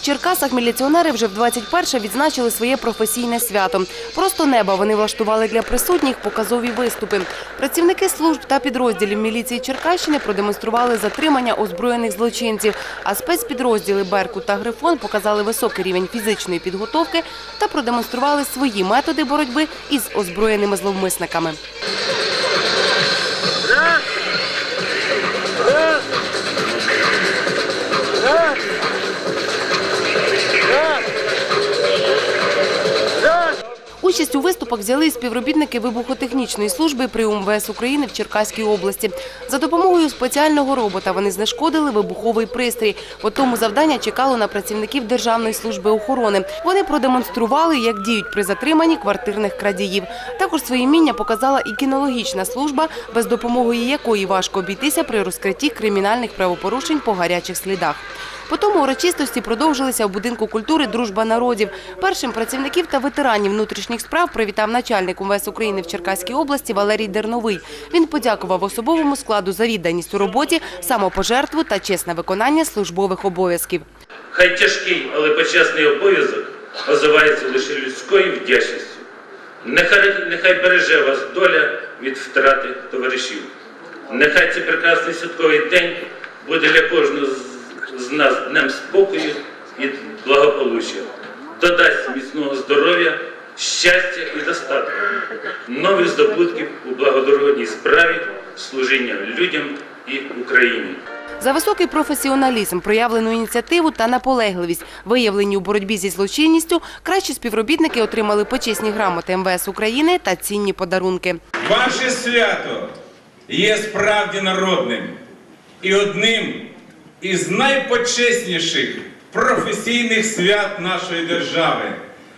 Черкасах міліціонери вже в 21-ше відзначили своє професійне свято. Просто неба вони влаштували для присутніх показові виступи. Працівники служб та підрозділів міліції Черкащини продемонстрували затримання озброєних злочинців, а спецпідрозділи Беркут та Грифон показали високий рівень фізичної підготовки та продемонстрували свої методи боротьби із озброєними зловмисниками. Участь у виступах взяли і співробітники вибухотехнічної служби при УМВС України в Черкаській області. За допомогою спеціального робота вони знешкодили вибуховий пристрій. По тому завдання чекало на працівників Державної служби охорони. Вони продемонстрували, як діють при затриманні квартирних крадіїв. Також свої вміння показала і кінологічна служба, без допомоги якої важко обійтися при розкритті кримінальних правопорушень по гарячих слідах. Потім урочистості продовжилися в будинку культури Дружба народів. Першим працівників та ветеранів внутрішніх справ привітав начальник УМВС України в Черкаській області Валерій Дерновий. Він подякував особовому складу за відданість у роботі, самопожертву та чесне виконання службових обов'язків. Хай тяжкий, але почесний обов'язок озивається лише людською вдячністю. Нехай, нехай береже вас доля від втрати товаришів. Нехай цей прекрасний святковий день буде для кожного з- з нас днем спокою і благополуччя. Додасть міцного здоров'я, щастя і достатку, нових здобутків у благодородній справі служіння людям і Україні. За високий професіоналізм, проявлену ініціативу та наполегливість, виявлені у боротьбі зі злочинністю, кращі співробітники отримали почесні грамоти МВС України та цінні подарунки. Ваше свято є справді народним і одним із найпочесніших професійних свят нашої держави.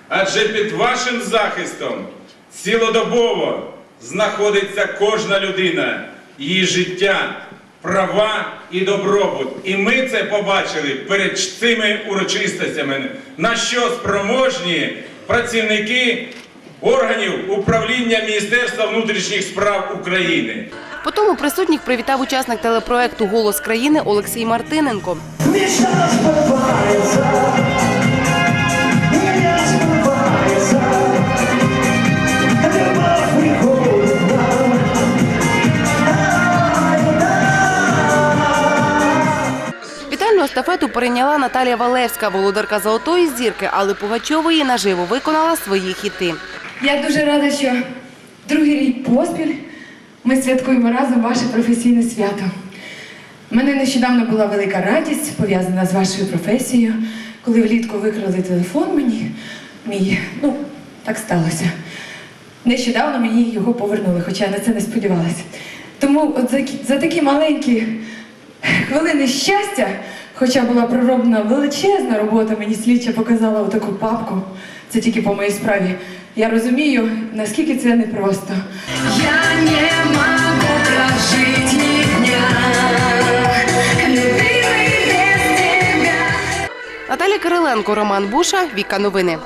Адже під вашим захистом цілодобово знаходиться кожна людина, її життя, права і добробут. І ми це побачили перед цими урочистостями, на що спроможні працівники органів управління Міністерства внутрішніх справ України. Потім у присутніх привітав учасник телепроекту Голос країни Олексій Мартиненко. Вітальну естафету перейняла Наталія Валевська, володарка золотої зірки, але Пугачової наживо виконала свої хіти. Я дуже рада, що другий рік поспіль ми святкуємо разом ваше професійне свято. У мене нещодавно була велика радість, пов'язана з вашою професією, коли влітку викрали телефон мені, мій, ну, так сталося. Нещодавно мені його повернули, хоча я на це не сподівалася. Тому от за, за такі маленькі хвилини щастя, хоча була пророблена величезна робота, мені слідча показала отаку папку. Це тільки по моїй справі. Я розумію, наскільки це непросто. Я не Наталія Кириленко, Роман Буша, Віка Новини.